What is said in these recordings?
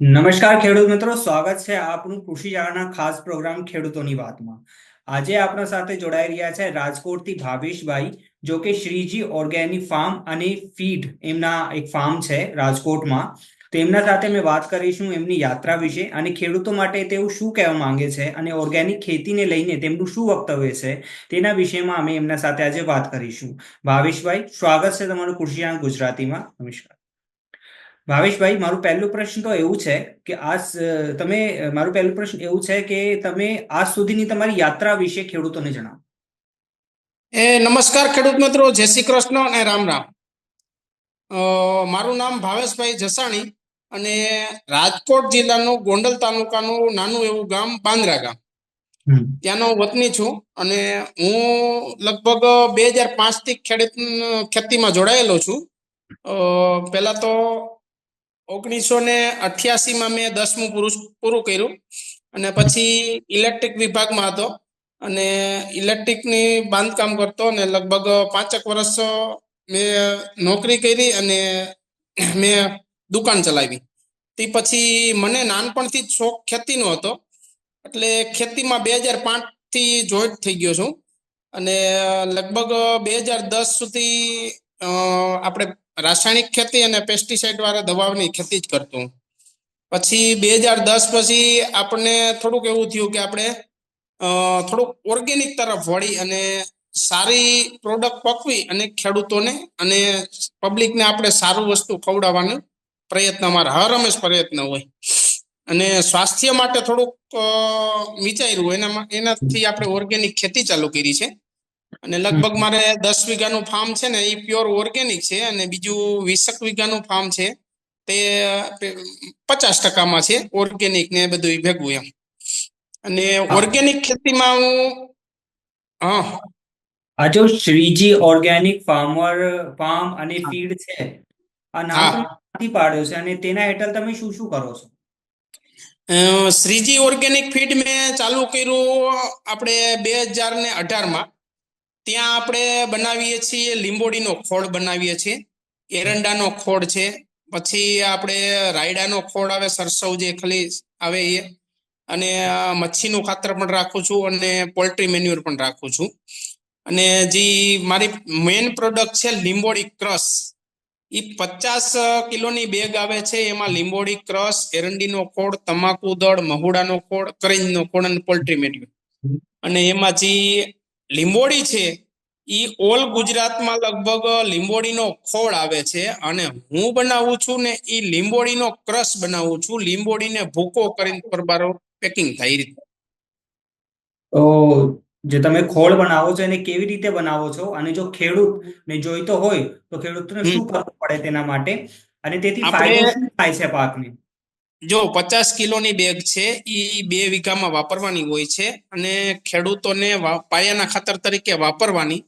નમસ્કાર ખેડૂત મિત્રો, સ્વાગત છે આપનું કૃષિ જાળના ખાસ પ્રોગ્રામ ખેડૂતોની વાતમાં. આજે આપણા સાથે જોડાઈ રહ્યા છે રાજકોટથી ભાવેશભાઈ, જો કે શ્રીજી ઓર્ગેનિક ફાર્મ અને ફીડ એમના એક ફાર્મ છે રાજકોટમાં. તેમના સાથે મેં વાત કરીશું એમની યાત્રા વિશે અને ખેડૂતો માટે તેઓ શું કહેવા માંગે છે અને ઓર્ગેનિક ખેતીને લઈને તેમનું શું વક્તવ્ય છે તેના વિષયમાં અમે એમના સાથે આજે વાત કરીશું. ભાવેશભાઈ, સ્વાગત છે તમારું કૃષિ ગુજરાતીમાં. નમસ્કાર. ભાવેશભાઈ મારું પહેલું પ્રશ્ન તો એવું છે કે આજ તમે મારું પહેલું પ્રશ્ન એવું છે કે તમે આજ સુધીની તમારી યાત્રા વિશે ખેડૂતોને જણાવો. એ નમસ્કાર ખેડૂત મિત્રો જય શ્રી કૃષ્ણ અને રામ રામ. મારું નામ ભાવેશભાઈ જસાણી અને રાજકોટ જિલ્લાનું ગોંડલ તાલુકાનું નાનું એવું ગામ બાંદ્રા ગામ. ત્યાંનો વતની છું અને હું લગભગ બે હજાર પાંચથી ખેડૂત ખેતીમાં જોડાયેલો છું. પહેલા તો ઓગણીસો ને અઠ્યાસીમાં મેં દસમું પુરુષ પૂરું કર્યું અને પછી ઇલેક્ટ્રિક વિભાગમાં હતો અને ઇલેક્ટ્રિકની બાંધકામ કરતો અને લગભગ પાંચેક વર્ષ મેં નોકરી કરી અને મેં દુકાન ચલાવી. તે પછી મને નાનપણથી જ શોખ ખેતીનો હતો. એટલે ખેતીમાં બે હજાર પાંચથી જોઈન્ટ થઈ ગયો છું. અને લગભગ બે હજાર દસ સુધી આપણે રાસાયણિક ખેતી અને પેસ્ટિસાઇડ વાળા દવાઓની ખેતી જ કરતું. પછી બે હજાર દસ પછી આપણને થોડુંક એવું થયું કે આપણે થોડુંક ઓર્ગેનિક તરફ વળી અને સારી પ્રોડક્ટ પકવી અને ખેડૂતોને અને પબ્લિકને આપણે સારું વસ્તુ ખવડાવવાનો પ્રયત્ન, અમારા હર હંમેશ પ્રયત્ન હોય. અને સ્વાસ્થ્ય માટે થોડુંક વિચાર્યું. એના એનાથી આપણે ઓર્ગેનિક ખેતી ચાલુ કરી છે. અને લગભગ મારે દસ વીઘાનું ફાર્મ છે ને એ પ્યોર ઓર્ગેનિક છે અને બીજું વીસક વીઘાનું ફાર્મ છે. તે પચાસ ટકામાં છે ઓર્ગેનિક ને બધું ભેગું એમ. અને ઓર્ગેનિક ખેતીમાં હું હા. આ જો શ્રીજી ઓર્ગેનિક ફાર્મર ફાર્મ અને ફીડ છે આ નામ નથી પાડ્યો છે અને તેના હેઠળ તમે શું શું કરો છો? શ્રીજી ઓર્ગેનિક ફીડ મેં ચાલુ કર્યું આપણે બે હજાર ને અઢારમાં. ત્યાં આપણે બનાવીએ છીએ લીંબોડીનો ખોળ બનાવીએ છીએ. એરંડાનો ખોળ છે. પછી આપણે રાયડાનો ખોળ આવે, સરસવ જે ખાલી આવે એ. અને મચ્છીનું ખાતર પણ રાખું છું અને પોલ્ટ્રી મેન્યુર પણ રાખું છું. અને જે મારી મેઇન પ્રોડક્ટ છે લીંબોડી ક્રશ એ પચાસ કિલોની બેગ આવે છે. એમાં લીંબોડી ક્રશ એરંડીનો ખોળ, તમાકુ દળ, મહુડાનો ખોળ, કરેજનો ખોળ અને પોલ્ટ્રી મેન્યુર અને એમાં જે લીંબોડી છે એ ઓલ ગુજરાતમાં લગભગ લીંબોડીનો ખોળ આવે છે અને હું બનાવું છું ને એ લીંબોડીનો ક્રશ બનાવું છું. લીંબોડીને ભૂકો કરીને પરબારો પેકિંગ થાય રીતે. તો જે તમે ખોળ બનાવો છો એને કેવી રીતે બનાવો છો? અને જો ખેડૂત ને જોઈતો હોય તો ખેડૂતને શું કરવું પડે તેના માટે? અને તેથી ફાયદો થાય છે પાકને? જો પચાસ કિલોની બેગ છે એ બે વીઘામાં વાપરવાની હોય છે અને ખેડૂતોને પાયાના ખાતર તરીકે વાપરવાની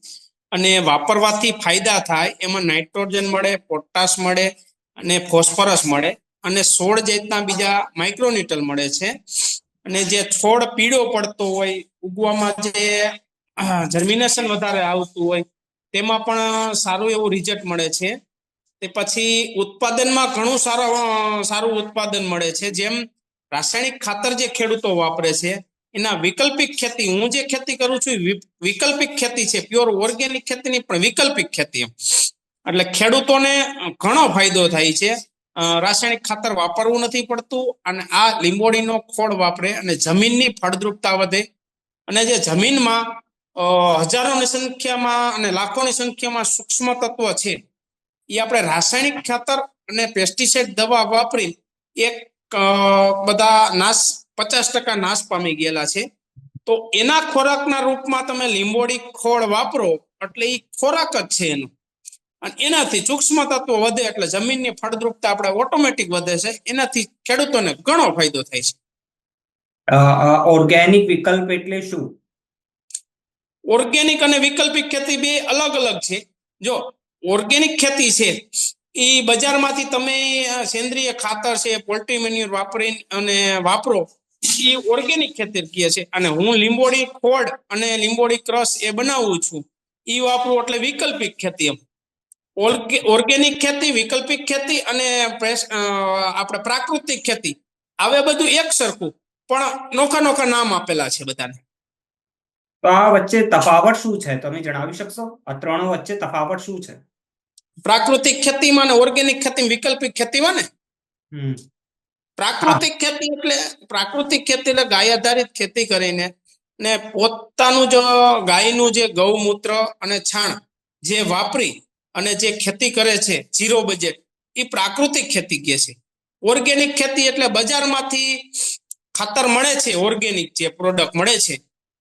અને વાપરવાથી ફાયદા થાય, એમાં નાઇટ્રોજન મળે, પોટાશ મળે અને ફોસ્ફરસ મળે અને સોળ જાતના બીજા માઇક્રોન્યુટલ મળે છે. અને જે છોડ પીળો પડતો હોય, ઉગવામાં જે જર્મિનેશન વધારે આવતું હોય, તેમાં પણ સારું એવું રિઝલ્ટ મળે છે. તે પછી ઉત્પાદનમાં ઘણું સારું સારું ઉત્પાદન મળે છે. જેમ રાસાયણિક ખાતર જે ખેડૂતો વાપરે છે, એના વિકલ્પિક ખેતી, હું જે ખેતી કરું છું વિકલ્પિક ખેતી છે, પ્યોર ઓર્ગેનિક ખેતીની પણ વિકલ્પિક ખેતી. એટલે ખેડૂતોને ઘણો ફાયદો થાય છે. રાસાયણિક ખાતર વાપરવું નથી પડતું અને આ લીંબોડીનો ખોળ વાપરે અને જમીનની ફળદ્રુપતા વધે. અને જે જમીનમાં હજારોની સંખ્યામાં અને લાખોની સંખ્યામાં સૂક્ષ્મ તત્વ છે એ આપણે રાસાયણિક ખાતર અને પેસ્ટિસાઇડ દવા વાપરી એક બધા નાશ પચાસ ટકા નાશ પામી ગયેલા છે. તો એના ખોરાકના રૂપમાં તમે લીંબોડી ખોળ વાપરો એટલે એ ખોરાક જ છે એનો. અને એનાથી સૂક્ષ્મ તત્વો વધે એટલે જમીનની ફળદ્રુપતા આપણે ઓટોમેટિક વધે છે. એનાથી ખેડૂતોને ઘણો ફાયદો થાય છે. ઓર્ગેનિક વિકલ્પ એટલે શું? ઓર્ગેનિક અને વિકલ્પિક ખેતી બે અલગ અલગ છે. જો ઓર્ગેનિક ખેતી છે. એ બજારમાંથી તમે સેન્દ્રિય ખાતર છે, પોલ્ટ્રી મેન્યુર વાપરી અને વાપરો એ ઓર્ગેનિક ખેતી કહે છે. અને હું લીંબોડી ખોડ અને લીંબોડી ક્રશ એ બનાવું છું. એ વાપરું એટલે વિકલ્પિક ખેતી એમ. ઓર્ગેનિક ખેતી, વૈકલ્પિક ખેતી અને આપણે પ્રાકૃતિક ખેતી. આવે બધું એક સરખું, પણ નોખા નોખા નામ આપેલા છે બધાને. તો આ વચ્ચે તફાવત શું છે? તમે જણાવી શકશો? આ ત્રણ વચ્ચે તફાવત શું છે? પ્રાકૃતિક ખેતીમાં ને ઓર્ગેનિક ખેતી વૈકલ્પિક ખેતીમાં ને? પ્રાકૃતિક ખેતી એટલે પ્રાકૃતિક ખેતી એટલે ગાય આધારિત ખેતી કરીને ને પોતાનું જ ગાયનું જે ગૌમૂત્ર અને છાણ જે વાપરી અને જે ખેતી કરે છે ઝીરો બજેટ એ પ્રાકૃતિક ખેતી કહે છે. ઓર્ગેનિક ખેતી એટલે બજારમાંથી ખાતર મળે છે ઓર્ગેનિક જે પ્રોડક્ટ મળે છે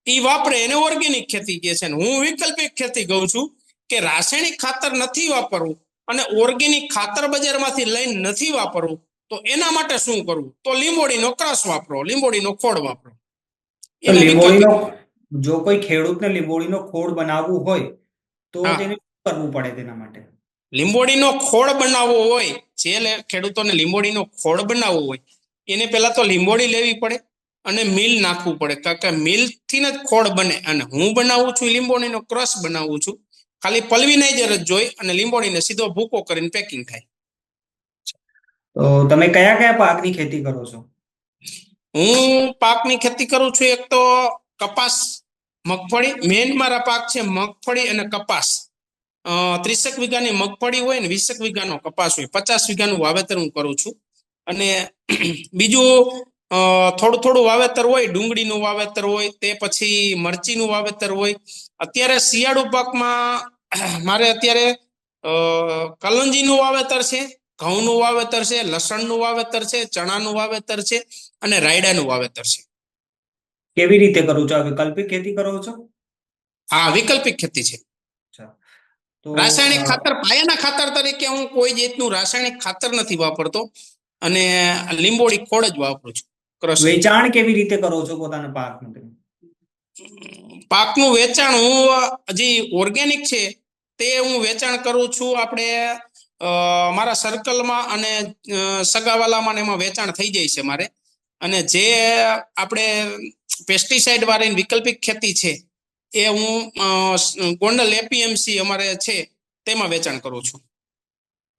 એ વાપરે એને ઓર્ગેનિક ખેતી કહે છે હું વૈકલ્પિક ખેતી કહું છું કે રાસાયણિક ખાતર નથી વાપરવું અને ઓર્ગેનિક ખાતર બજારમાંથી લઈને નથી વાપરવું તો એના માટે શું કરવું? તો લીંબોડીનો ક્રશ વાપરો લીંબોડીનો ખોળ વાપરો. લીંબોડીનો જો કોઈ ખેડૂતને લીંબોડીનો ખોડ બનાવવું હોય તો તેને કરવું પડે તેના માટે? લીંબોડીનો ખોળ બનાવવો હોય જે ખેડૂતોને લીંબોડીનો ખોળ બનાવવો હોય એને પહેલા તો લીંબોડી લેવી પડે અને મિલ નાખવું પડે. કારણ કે મિલથી જ ખોળ બને. અને હું બનાવું છું લીંબોડીનો ક્રશ બનાવું છું ખાલી પલ્વિનાઇઝર જ જોઈ અને લીંબોળીને સીધો ભૂકો કરીને પેકિંગ થાય. તો તમે કયા કયા પાકની ખેતી કરો છો? હું પાકની ખેતી કરું છું એક તો કપાસ મગફળી. મેન મારા પાક છે મગફળી અને કપાસ. ત્રીસેક વીઘાની મગફળી હોય ને વીસેક વીઘાનો કપાસ હોય. પચાસ વીઘાનું વાવેતર હું કરું છું. અને બીજું થોડું થોડું વાવેતર હોય ડુંગળીનું વાવેતર હોય તે પછી મરચીનું વાવેતર હોય અત્યારે શિયાળુ પાકમાં મારે અત્યારે કલંજીનું વાવેતર છે ઘઉંનું વાવેતર છે લસણનું વાવેતર છે ચણાનું વાવેતર છે અને રાયડાનું વાવેતર છે. કેવી રીતે કરો છો? વૈકલ્પિક ખેતી કરો છો? હા વૈકલ્પિક ખેતી છે. રાસાયણિક ખાતર પાયાના ખાતર તરીકે હું કોઈ જાતનું રાસાયણિક ખાતર નથી વાપરતો અને લીંબોળી ખોળ જ વાપરું છું. વેચાણ કેવી રીતે કરો છો પોતાના પાક પાકનું વેચાણ હું હજી ઓર્ગેનિક છે, તે હું વેચાણ કરું છું. આપણે મારા સર્કલમાં અને સગાવાલામાં એમાં વેચાણ થઈ જાય છે મારે. અને જે આપણે પેસ્ટિસાઇડ વાળી વૈકલ્પિક ખેતી છે, એ હું ગોંડલ એપીએમસી અમારે છે, તેમાં વેચાણ કરું છું.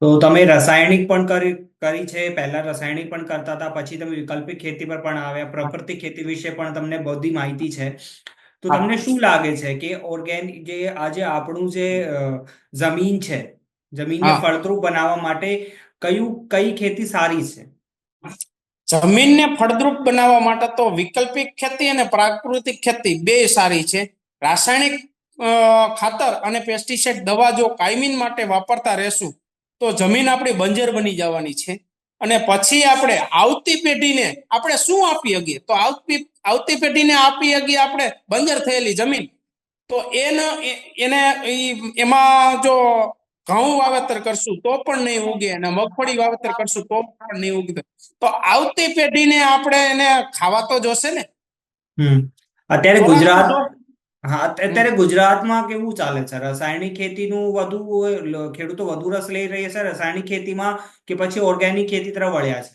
તો તમે રાસાયણિક પણ કરી કરી છે, પહેલા રાસાયણિક પણ કરતા હતા, પછી તમે વૈકલ્પિક ખેતી પર પણ આવ્યા. પ્રાકૃતિક ખેતી વિશે પણ તમને બધી માહિતી છે. તો તમને શું લાગે છે કે ઓર્ગેનિક જે આજે આપણું જે જમીન છે જમીનને ફળદ્રુપ બનાવવા માટે કયું કઈ ખેતી સારી છે? જમીનને ફળદ્રુપ બનાવવા માટે તો વૈકલ્પિક ખેતી અને પ્રાકૃતિક ખેતી બે સારી છે. રાસાયણિક ખાતર અને પેસ્ટિસાઇડ દવા જો કાયમીન માટે વાપરતા રહેશું તો જમીન આપણી બંજર બની જવાની છે. અને પછી આપણે આવતી પેઢીને આપણે શું આપી શકીએ? તો આવતી આવતી પેઢીને આપી શકીએ આપણે બંજર થયેલી જમીન. તો એને એને એમાં જો ઘઉં વાવેતર કરશું તો પણ નહીં ઉગે અને મગફળી વાવેતર કરશું તો પણ નહીં ઉગે. તો આવતી પેઢીને આપણે એને ખાવા તો જોશે ને? અત્યારે ગુજરાત હા અત- અત્યારે ગુજરાતમાં કેવું ચાલે છે? રાસાયણિક ખેતીનું વધુ ખેડૂતો વધુ રસ લઈ રહ્યા છે રાસાયણિક ખેતીમાં કે પછી ઓર્ગેનિક ખેતી તરફ વળ્યા છે?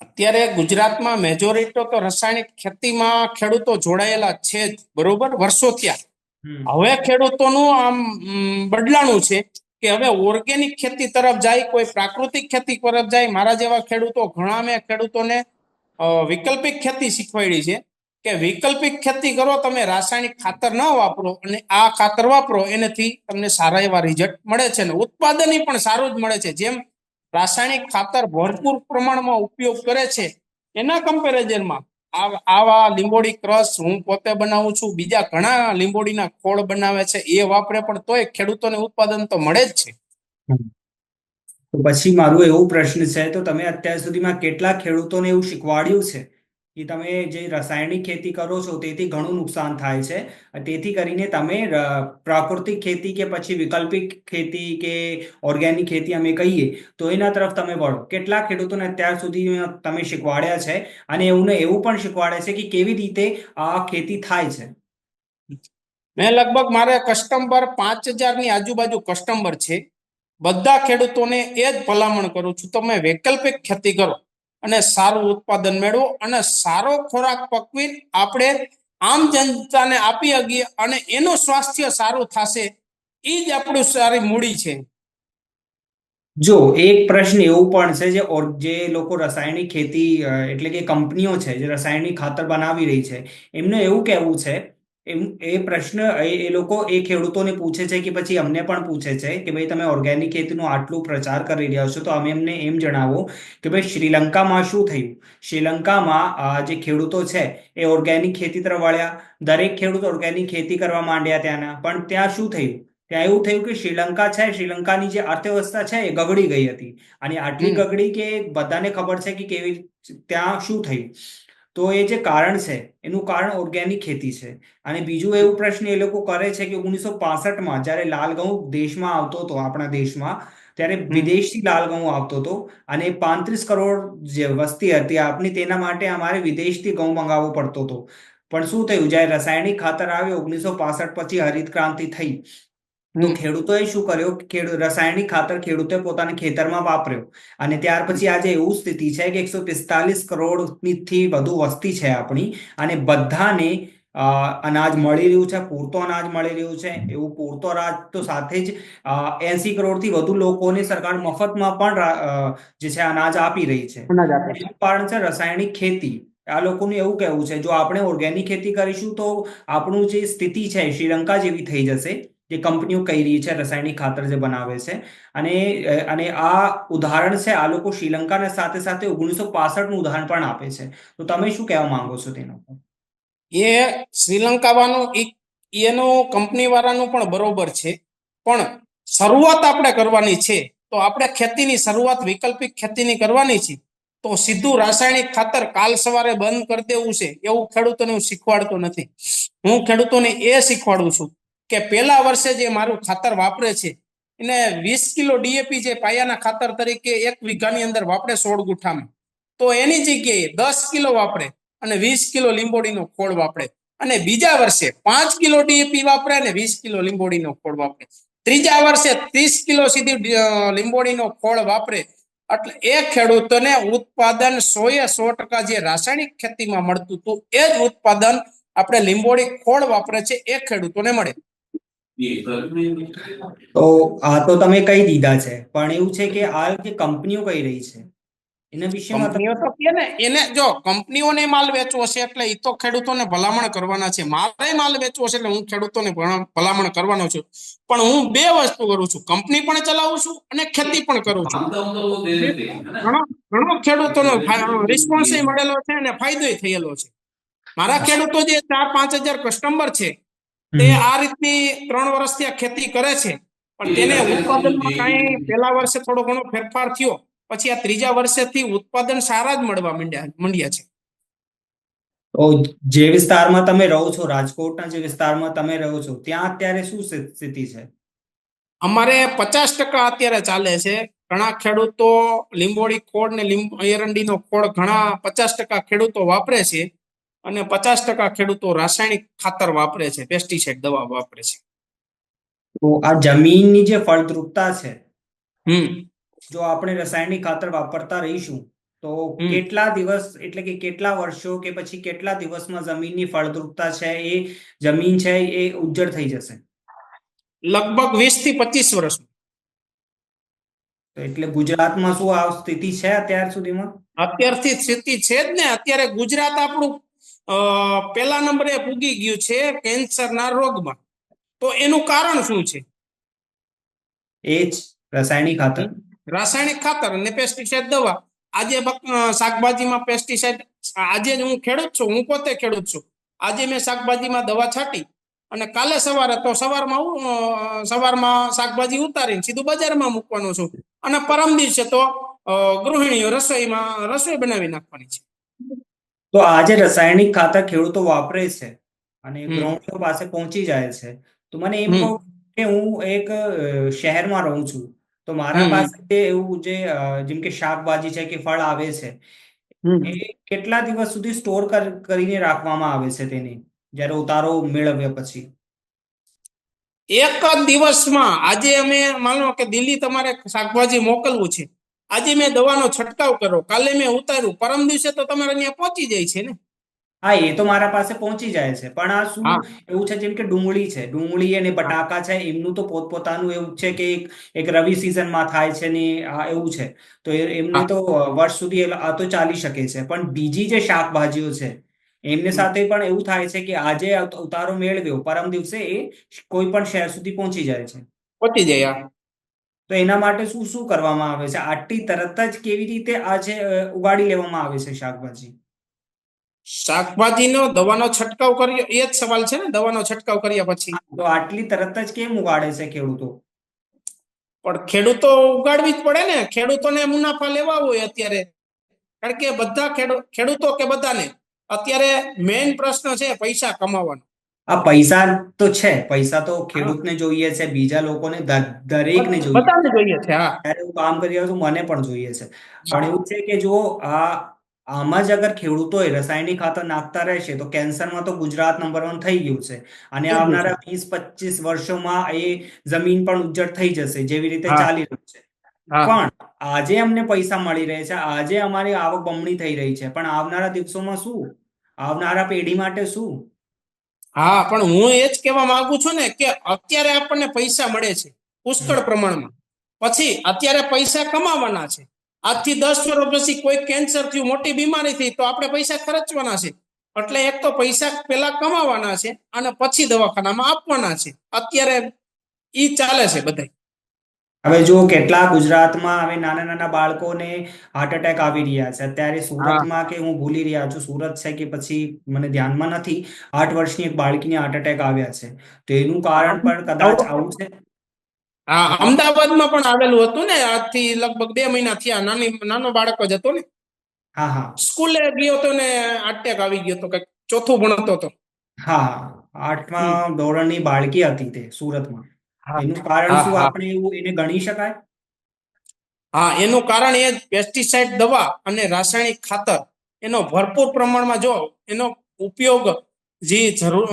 અત્યારે ગુજરાતમાં મેજોરિટી તો રાસાયણિક ખેતીમાં ખેડૂતો જોડાયેલા છે જ બરોબર? વર્ષો થયા. હવે ખેડૂતોનું આમ બદલાણું છે કે હવે ઓર્ગેનિક ખેતી તરફ જાય કોઈ પ્રાકૃતિક ખેતી તરફ જાય મારા જેવા ખેડૂતો ઘણા મેં ખેડૂતોને વૈકલ્પિક ખેતી શીખવાડી છે. કે વૈકલ્પિક ખેતી કરો, તમે રાસાયણિક ખાતર ન વાપરો અને આ ખાતર વાપરો, એનાથી તમને સારા એવા રિઝલ્ટ મળે છે ને ઉત્પાદન પણ સારું જ મળે છે. જેમ રાસાયણિક ખાતર ભરપૂર પ્રમાણમાં ઉપયોગ કરે છે, એના કમ્પેરિઝનમાં આવા લીંબોડી ક્રશ હું પોતે બનાવું છું, બીજા ઘણા લીંબોડીના ખોળ બનાવે છે, એ વાપરે પણ તોય ખેડૂતોને ઉત્પાદન તો મળે જ છે. પછી મારું એવું પ્રશ્ન છે, તો તમે અત્યાર સુધીમાં કેટલા ખેડૂતોને એવું શીખવાડ્યું છે? કે તમે જે રાસાયણિક ખેતી કરો છો, તેથી ઘણું નુકસાન થાય છે. તેથી કરીને તમે પ્રાકૃતિક ખેતી કે પછી વૈકલ્પિક ખેતી કે ઓર્ગેનિક ખેતી અમે કહીએ, તો એના તરફ તમે વળો. કેટલા ખેડૂતોને અત્યાર સુધી તમે શીખવાડ્યા છે અને એવું એવું પણ શીખવાડે છે કે કેવી રીતે આ ખેતી થાય છે. મેં લગભગ મારે કસ્ટમર પાંચ હજારની આજુબાજુ કસ્ટમર છે. બધા ખેડૂતોને એ જ ભલામણ કરું છું. તમે વૈકલ્પિક ખેતી કરો. અને સારું ઉત્પાદન મેળવો અને સારો ખોરાક પકવી આપણે આમ જનતાને આપી શકીએ અને એનું સ્વાસ્થ્ય સારું થશે એ જ આપણું સારી મૂડી છે. જો, એક પ્રશ્ન એવું પણ છે જે જે લોકો રાસાયણિક ખેતી એટલે કે કંપનીઓ છે, જે રાસાયણિક ખાતર બનાવી રહી છે, એમનું એવું કહેવું છે એમ એ પ્રશ્ન એ લોકો એ ખેડૂતોને પૂછે છે કે પછી અમને પણ પૂછે છે કે ભાઈ તમે ઓર્ગેનિક ખેતીનો આટલું પ્રચાર કરી રહ્યા છો તો અમે એમને એમ જણાવો કે ભાઈ શ્રીલંકામાં શું થયું? શ્રીલંકામાં આ જે ખેડૂતો છે એ ઓર્ગેનિક ખેતી તરફ વળ્યા. દરેક ખેડૂત ઓર્ગેનિક ખેતી કરવા માંડ્યા ત્યાંના. પણ ત્યાં શું થયું? ત્યાં એવું થયું કે શ્રીલંકા છે શ્રીલંકાની જે અર્થવ્યવસ્થા છે એ ગગડી ગઈ હતી. અને આટલી. ગગડી કે બધાને ખબર છે કે કેવી ત્યાં શું થયું? તો એ જે કારણ છે એનું કારણ ઓર્ગેનિક ખેતી છે. અને બીજું એવું પ્રશ્ન એ લોકો કરે છે કે ઓગણીસો પાસઠમાં જ્યારે લાલ ઘઉં દેશમાં આવતો હતો આપણા દેશમાં ત્યારે વિદેશથી લાલ ઘઉં આવતો હતો અને પાંત્રીસ કરોડ જે વસ્તી હતી આપની તેના માટે અમારે વિદેશથી ઘઉં મંગાવવો પડતો હતો. પણ શું થયું? જ્યારે રાસાયણિક ખાતર આવ્યો ઓગણીસો પાસઠ પછી હરિત ક્રાંતિ થઈ. તો ખેડૂતોએ શું કર્યો? રાસાયણિક ખાતર ખેડૂતે પોતાના ખેતરમાં વાપર્યો. અને ત્યાર પછી આજે એવું સ્થિતિ છે કે એકસો પિસ્તાલીસ કરોડથી વધુ વસ્તી છે આપણી. અને બધાને અનાજ મળી રહ્યું છે પૂરતો અનાજ મળી રહ્યું છે. એવું પૂરતો અનાજ તો સાથે જ એસી કરોડથી વધુ લોકોને સરકાર મફતમાં પણ જે છે અનાજ આપી રહી છે. કારણ છે રાસાયણિક ખેતી. આ લોકોનું એવું કહેવું છે જો આપણે ઓર્ગેનિક ખેતી કરીશું તો આપણું જે સ્થિતિ છે શ્રીલંકા જેવી થઈ જશે. જે કંપનીઓ કહી રહી છે, રાસાયણિક ખાતર જે બનાવે છે. અને અને આ ઉદાહરણ છે, આ લોકો શ્રીલંકાના સાથે સાથે ઓગણીસો નું ઉદાહરણ પણ આપે છે. તો તમે શું કહેવા માંગો છો તેનો એ શ્રીલંકા વાનો એનું કંપની વાળાનું પણ બરોબર છે. પણ શરૂઆત આપણે કરવાની છે. તો આપણે ખેતીની શરૂઆત વૈકલ્પિક ખેતીની કરવાની છે. તો સીધું રાસાયણિક ખાતર કાલ સવારે બંધ કરી દેવું છે. એવું ખેડૂતોને હું શીખવાડતો નથી. હું ખેડૂતોને એ શીખવાડું છું કે પહેલા વર્ષે જે મારું ખાતર વાપરે છે, એને વીસ કિલો ડીએપી જે પાયાના ખાતર તરીકે એક વીઘાની અંદર વાપરે સોળ ગુઠામાં. તો એની જગ્યાએ દસ કિલો વાપરે અને વીસ કિલો લીંબોડીનો ખોળ વાપરે. અને બીજા વર્ષે પાંચ કિલો ડીએપી વાપરે અને વીસ કિલો લીંબોડીનો ખોળ વાપરે. ત્રીજા વર્ષે ત્રીસ કિલો સીધી લીંબોડીનો ખોળ વાપરે. એટલે એ ખેડૂતોને ઉત્પાદન સો એ સો ટકા જે રાસાયણિક ખેતીમાં મળતું હતું, એ જ ઉત્પાદન આપણે લીંબોડી ખોળ વાપરે છે, એ ખેડૂતોને મળે. તો આ તો તમે કહી દીધા છે. પણ એવું છે કે આ જે કંપનીઓ કહી રહી છે એના વિશેમાં તમે કંપનીઓ તો કે ને એને જો કંપનીઓને માલ વેચવો છે એટલે એ તો ખેડૂતોને ભલામણ કરવાના છે. મારે માલ વેચવો છે એટલે હું ખેડૂતોને ભલામણ કરવાનો છું. પણ હું બે વસ્તુ કરું છું. કંપની પણ ચલાવું છું અને ખેતી પણ કરું છું. ઘણો ઘણો ખેડૂતોનો રિસ્પોન્સ મળેલો છે અને ફાયદો થયેલો છે. મારા ખેડૂતો જે ચાર પાંચ હજાર કસ્ટમર છે તે આ રીતની ત્રણ વર્ષથી આ ખેતી કરે છે. પણ તેને ઉત્પાદનમાં કાંઈ પહેલા વર્ષે થોડો ઘણો ફેરફાર થયો. પછી આ ત્રીજા વર્ષેથી ઉત્પાદન સારા જ મળવા માંડ્યા માંડ્યા છે. તો જે વિસ્તારમાં તમે રહો છો રાજકોટના જે વિસ્તારમાં તમે રહો છો ત્યાં અત્યારે શું સ્થિ- સ્થિતિ છે? અમારે પચાસ ટકા અત્યારે ચાલે છે. ઘણા ખેડૂતો લીંબોડી ખોળ ને લીંબ એરંડીનો ખોળ ઘણા પચાસ ટકા ખેડૂતો વાપરે છે. અને પચાસ ટકા ખેડૂતો રાસાયણિક ખાતર વાપરે છે પેસ્ટિસાઇડ દવા વાપરે છે. તો આ જમીનની જે ફળદ્રુપતા છે હમ. જો આપણે રાસાયણિક ખાતર વાપરતા રહીશું તો કેટલા દિવસ એટલે કે કેટલા વર્ષો કે પછી કેટલા દિવસમાં જમીનની ફળદ્રુપતા છે એ જમીન છે એ ઉજ્જડ થઈ જશે? લગભગ વીસથી પચીસ વર્ષ. એટલે ગુજરાતમાં શું આ સ્થિતિ છે અત્યાર સુધીમાં? અત્યારથી સ્થિતિ છે જ ને અત્યારે ગુજરાત આપણું પહેલા નંબરે પૂગી ગયું છે કેન્સરના રોગમાં. તો એનું કારણ શું છે? એ રાસાયણિક ખાતર. રાસાયણિક ખાતર અને પેસ્ટિસાઇડ દવા. આજે શાકભાજીમાં પેસ્ટિસાઇડ આજે હું ખેડૂત છું હું પોતે ખેડૂત છું. આજે મેં શાકભાજીમાં દવા છાંટી અને કાલે સવારે તો સવારમાં હું સવારમાં શાકભાજી ઉતારીને સીધું બજારમાં મૂકવાનું છું. અને પરમ દિવસે તો ગૃહિણીઓ રસોઈમાં રસોઈ બનાવી નાખવાની છે. તો આ જે રાસાયણિક ખાતર ખેડૂતો વાપરે છે અને ગ્રાઉન્ડો પાસે પહોંચી જાય છે. તો મને એમ કહું કે હું એક શહેરમાં રહું છું. તો મારા પાસે એવું જે જેમ કે શાકભાજી છે કે ફળ આવે છે એ કેટલા દિવસ સુધી સ્ટોર કરીને રાખવામાં આવે છે તેને? જ્યારે ઉતારો મેળવ્યા પછી. એક જ દિવસમાં. આજે અમે માનો કે દિલ્હી તમારે શાકભાજી મોકલવું છે. આજે મેં દવાનો છંટકાવ કરો કાલે મેં ઉતાર્યું. પરમ દિવસે તો તમારે ત્યાં પહોંચી જાય છે ને? હા એ તો મારા પાસે પહોંચી જાય છે. પણ આ શું એવું છે જેમ કે ડુંગળી છે. ડુંગળી અને બટાકા છે એમનું તો પોતપોતાનું એવું છે કે એક એક રવિ સિઝનમાં થાય છે ને આ એવું છે. તો એમને તો વર્ષ સુધી આ તો ચાલી શકે છે. પણ બીજી જે શાકભાજીઓ છે એમને સાથે પણ એવું થાય છે કે આજે ઉત- ઉતારો મેળવ્યો. પરમ દિવસે એ કોઈ પણ શહેર સુધી પહોંચી જાય છે. પહોંચી જાય આ. તો એના માટે શું શું કરવામાં આવે છે? આટલી તરત જ કેવી રીતે આ છે ઉગાડી લેવામાં આવે છે શાકભાજી? શાકભાજીનો દવાનો છંટકાવ કર્યો એ જ સવાલ છે ને દવાનો છંટકાવ કર્યા પછી. તો આટલી તરત જ કેમ ઉગાડે છે ખેડૂતો? પણ ખેડૂતો ઉગાડવી જ પડે ને ખેડૂતોને મુનાફા લેવા હોય અત્યારે. કારણ કે બધા ખેડૂ- ખેડૂતો કે બધાને અત્યારે મેઇન પ્રશ્ન છે પૈસા કમાવાનો. આ પૈસા તો છે પૈસા તો ખેડૂતને જોઈએ છે બીજા લોકોને દરેકને જોઈએ છે. હા. જ્યારે હું કામ કરી રહ્યો છું મને પણ જોઈએ છે. પણ એવું છે કે જો આ આમાં જ અગર ખેડૂતોએ રાસાયણિક ખાતર નાખતા રહેશે તો કેન્સરમાં તો ગુજરાત નંબર વન થઈ ગયું છે. અને. આવનારા વીસ પચીસ વર્ષોમાં એ જમીન પણ ઉજ્જડ થઈ જશે જેવી રીતે ચાલી રહ્યું છે. પણ આજે અમને પૈસા મળી રહે છે આજે અમારી આવક બમણી થઈ રહી છે. પણ આવનારા દિવસોમાં શું? આવનારા પેઢી માટે શું? હા, પણ હું એ જ કહેવા માંગુ છું ને કે અત્યારે આપણને પૈસા મળે છે, પુષ્કળ પ્રમાણમાં. પછી અત્યારે પૈસા કમાવાના છે. આજથી દસ વર્ષ પછી કોઈ કેન્સર થયું, મોટી બીમારી થઈ, તો આપણે પૈસા ખર્ચવાના છે. એટલે એક તો પૈસા પેલા કમાવાના છે અને પછી દવાખાનામાં આપવાના છે. અત્યારે ઈ ચાલે છે બધા હવે જો કેટલા ગુજરાતમાં હવે નાના નાના બાળકોને હાર્ટ એટેક આવી રહ્યા છે. અત્યારે સુરતમાં કે હું ભૂલી રહ્યા છું સુરત છે કે પછી મને ધ્યાનમાં નથી આઠ વર્ષની એક બાળકીને હાર્ટ એટેક આવ્યા છે. તો એનું કારણ પણ કદાચ આવું છે? હા અમદાવાદમાં પણ આવેલું હતું ને આજથી લગભગ બે મહિના થયા નાની નાનો બાળક જ હતો ને. હા હા. સ્કૂલે ગયો હતો ને અટેક આવી ગયો હતો કંઈક ચોથું ભણતો હતો. હા આઠમા ધોરણની બાળકી હતી તે સુરતમાં. એનું કારણ શું આપણે એવું એને ગણી શકાય? હા એનું કારણ એ પેસ્ટિસાઇડ દવા અને રાસાયણિક ખાતર. એનો ભરપૂર પ્રમાણમાં જો એનો ઉપયોગ જે જરૂર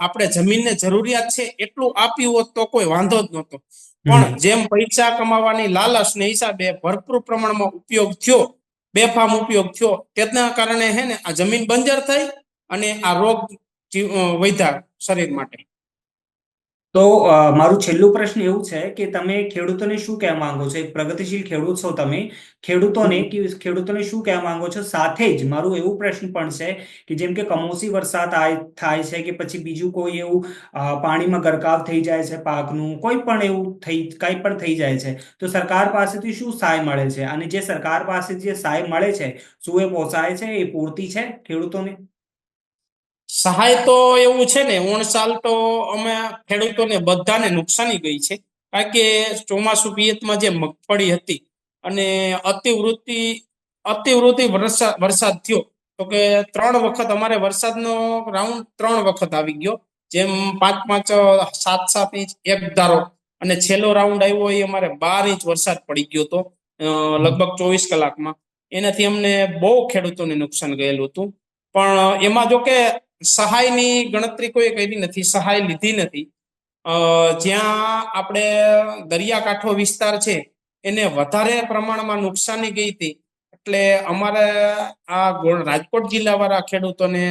આપણે જમીનને જરૂરિયાત છે એટલું આપ્યું હોત તો કોઈ વાંધો જ નહોતો. પણ જેમ પૈસા કમાવાની લાલચને હિસાબે ભરપૂર પ્રમાણમાં ઉપયોગ થયો બેફામ ઉપયોગ થયો તેના કારણે હે ને આ જમીન બંજર થઈ અને આ રોગ વધ્યા શરીર માટે. તો મારું છેલ્લું પ્રશ્ન એવું છે કે તમે ખેડૂતોને શું કહેવા માંગો છો? એક પ્રગતિશીલ ખેડૂત છો તમે. ખેડૂતોને કે ખેડૂતોને શું કહેવા માંગો છો? સાથે જ મારું એવું પ્રશ્ન પણ છે કે જેમ કે કમોસમી વરસાદ થાય છે કે પછી બીજું કોઈ એવું પાણીમાં ગરકાવ થઈ જાય છે પાકનું કોઈ પણ એવું થઈ કંઈ પણ થઈ જાય છે તો સરકાર પાસેથી શું સહાય મળે છે? અને જે સરકાર પાસે જે સહાય મળે છે શું એ પોસાય છે? એ પૂરતી છે ખેડૂતોને? સહાય તો એવું છે ને ઓણ સાલ તો અમે ખેડૂતોને બધાને નુકસાની ગઈ છે. કારણ કે ચોમાસુ પિયતમાં જે મગફળી હતી અને અતિવૃત્તિ અતિવૃત્તિ વરસાદ વરસાદ થયો. તો કે ત્રણ વખત, અમારે વરસાદનો રાઉન્ડ ત્રણ વખત આવી ગયો. જેમ પાંચ પાંચ, સાત સાત ઇંચ એક ધારો. અને છેલ્લો રાઉન્ડ આવ્યો એ અમારે બાર ઇંચ વરસાદ પડી ગયો હતો લગભગ ચોવીસ કલાકમાં. એનાથી અમને બહુ ખેડૂતોને નુકસાન ગયેલું હતું. પણ એમાં જો કે સહાયની ગણતરી કોઈ કરી નથી, સહાય લીધી નથી. જ્યાં આપણે દરિયાકાંઠો વિસ્તાર છે, એને વધારે પ્રમાણમાં નુકસાની ગઈ હતી. એટલે અમારે આ રાજકોટ જિલ્લાવાળા ખેડૂતોને,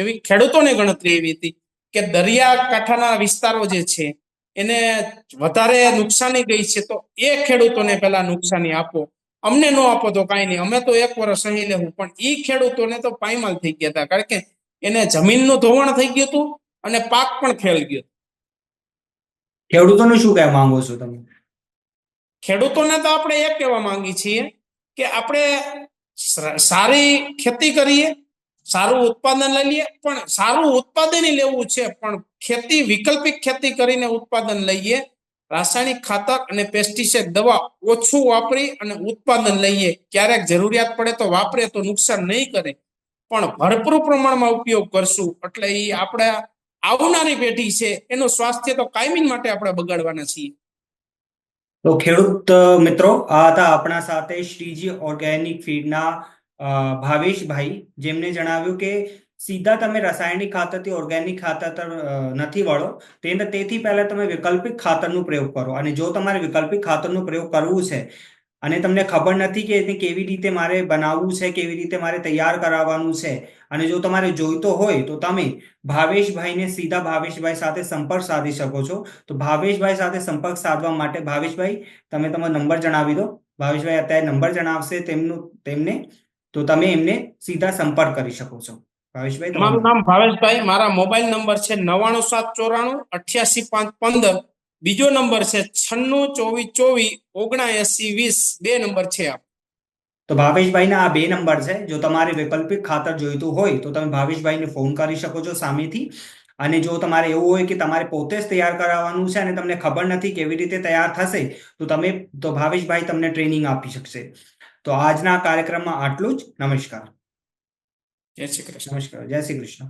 એવી ખેડૂતોને ગણતરી એવી હતી કે દરિયાકાંઠાના વિસ્તારો જે છે, એને વધારે નુકસાની ગઈ છે, તો એ ખેડૂતોને પેલા નુકસાની આપો. અમને ન આપો તો કાંઈ નહીં. અમે તો એક વર્ષ સહી લેવું, પણ એ ખેડૂતોને તો પાયમાલ થઈ ગયા હતા. કારણ કે એને જમીનનું ધોવાણ થઈ ગયું હતું અને પાક પણ ફેલ ગયો. ખેડૂતોને શું કહેવા માંગો છો તમે? ખેડૂતોને તો આપણે એ કહેવા માંગી છીએ કે આપણે સારી ખેતી કરીએ સારું ઉત્પાદન લઈ લઈએ પણ સારું ઉત્પાદન લેવું છે પણ ખેતી વૈકલ્પિક ખેતી કરીને ઉત્પાદન લઈએ રાસાયણિક ખાતર અને પેસ્ટિસાઇડ દવા ઓછું વાપરી અને ઉત્પાદન લઈએ ક્યારેક જરૂરિયાત પડે તો વાપરે તો નુકસાન નહીં કરે. પણ ભરપૂર પ્રમાણમાં ઉપયોગ કરશું. એટલે એ આપણે આવનારી પેઢી છે, એનું સ્વાસ્થ્ય તો કાયમી માટે આપણે બગાડવાના છીએ. તો ખેડૂત મિત્રો, આ હતા આપણા સાથે શ્રીજી ઓર્ગેનિક ફીડના ભાવેશભાઈ, જેમને જણાવ્યું કે સીધા તમે રાસાયણિક ખાતરથી ઓર્ગેનિક ખાતર નથી વળો. તેથી પહેલા તમે વૈકલ્પિક ખાતરનો પ્રયોગ કરો. અને જો તમારે વૈકલ્પિક ખાતરનો પ્રયોગ કરવું છે અને તમને ખબર નથી કે એને કેવી રીતે મારે બનાવવું છે કેવી રીતે મારે તૈયાર કરાવવાનું છે. અને જો તમારે જોઈતો હોય તો તમે ભાવેશભાઈને સીધા ભાવેશભાઈ સાથે સંપર્ક સાધી શકો છો. તો ભાવેશભાઈ સાથે સંપર્ક સાધવા માટે ભાવેશભાઈ તમે તમારો નંબર જણાવી દો. ભાવેશભાઈ અત્યારે નંબર જણાવશે તેમનું તેમને. તો તમે એમને સીધા સંપર્ક કરી શકો છો. ભાવેશભાઈ તમારું મારું નામ ભાવેશભાઈ મારા મોબાઈલ નંબર છે નવાણું સાત ચોરાણું અઠ્યાસી પાંચ પંદર. બીજો નંબર છે છન્નું ચોવીસ ચોવીસ ઓગણાએસી વીસ. બે નંબર છે આ. તો ભાવેશભાઈના આ બે નંબર છે. જો તમારે વૈકલ્પિક ખાતર જોઈતું હોય તો તમે ભાવેશભાઈને ફોન કરી શકો છો સામેથી. અને જો તમારે એવું હોય કે તમારે પોતે જ તૈયાર કરાવવાનું છે અને તમને ખબર નથી કેવી રીતે તૈયાર થશે તો તમે તો ભાવેશભાઈ તમને ટ્રેનિંગ આપી શકશે. તો આજના કાર્યક્રમમાં આટલું જ. નમસ્કાર. જય શ્રી કૃષ્ણ. નમસ્કાર. જય શ્રી કૃષ્ણ.